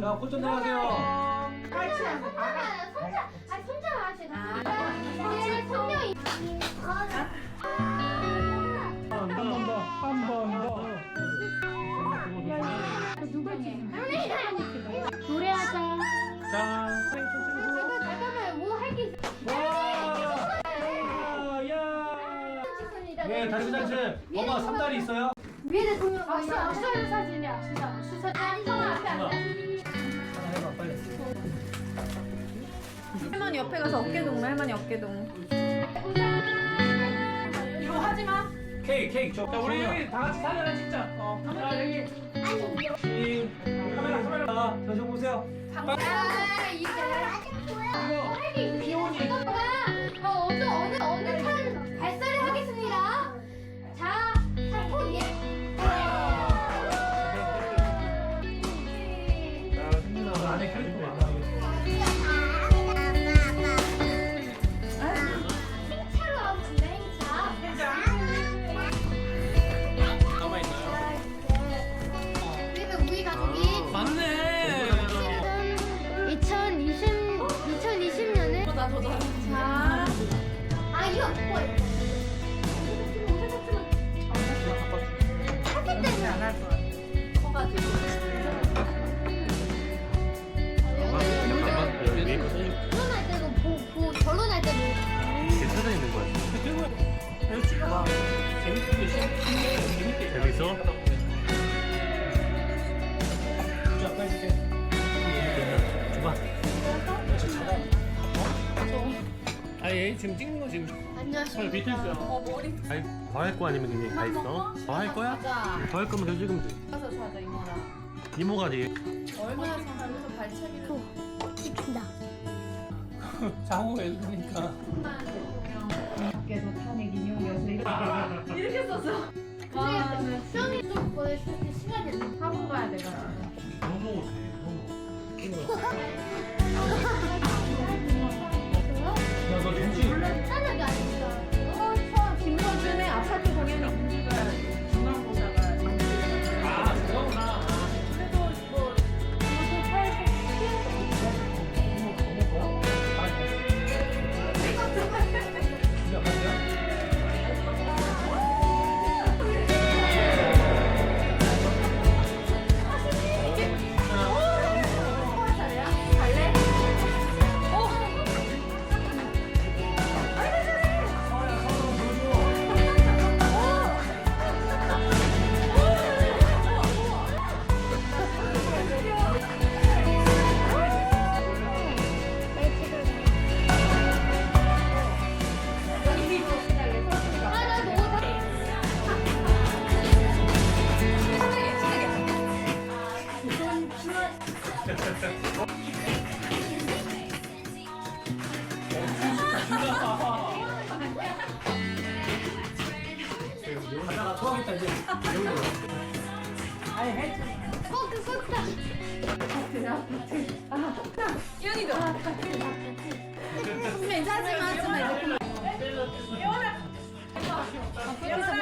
자, 호천 들어가세요. 손자, 손자, 손자, 아 손자 하시 손자, 한 번 더, 한 번 더. 손자. 노래하자. 자, 잠깐, 잠깐만, 뭐 할 게 있어. 와, 와, 야. 네, 다시 다시. 엄마 삼다리 있어요? 위에 대통령. 악수, 악수하는 사진이야. 할머니 옆에 가서 어깨동 할머니 어깨동 이거 하지 마 케이크, 케이크 줘. 자, 우리 여기 다 같이 사진 하나 찍자. 어. 자, 여기. 이 카메라, 카메라. 자, 저 보세요. 아 이게 이거. 피오니. 아예 지금 찍는 거 지금 아, 안녕하십니까 밑에 있어요. 어 머리 아니, 더할 거 아니면 그냥 다 있어? 더 할 거야? 가자 더할 거면 계속 찍으면 돼. 가서 자자 이모랑 이모가 돼. 얼마나 잘하면서 발차기를 찍힌다 자고 해주니까. 밖에서 탄핵 인용이어서 이렇게 이렇게 썼어 와 근데 수영이 좀 보여줄 때 시간이 안 돼. 학원 가야 돼가지고 너무 돼. 야, 물론 짠하게 아닙니다. 김동준의 아파트 공연이 이제 여기로. 아니 해. 꼬끄 꼬끄. 이현이도. 괜찮지 마, 좀 해. 여라. 여라.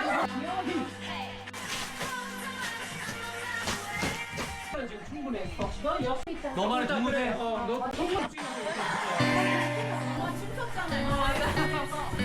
지금 충분했어. 너 옆에 있다. 너만의 동무대. 너 동무 찍어. 너 춤췄잖아요.